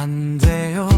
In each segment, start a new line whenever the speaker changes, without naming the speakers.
안 돼요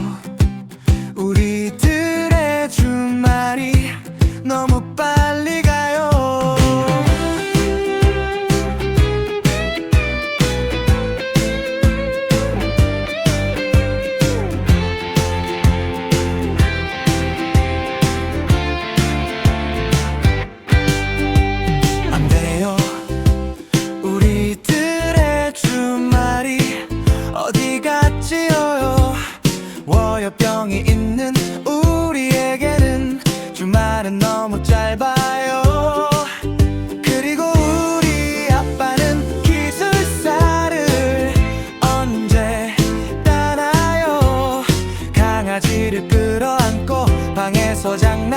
조현병이 있는 우리에게는 주말은 너무 짧아요. 그리고 우리 아빠는 기술사를 언제 따나요? 강아지를 끌어안고 방에서 장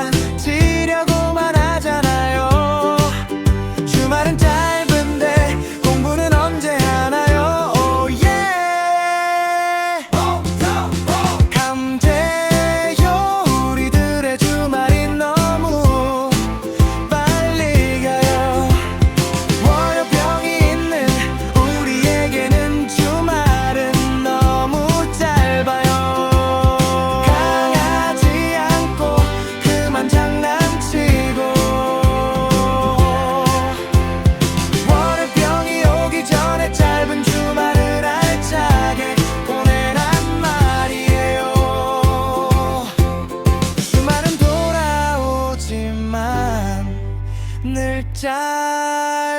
time.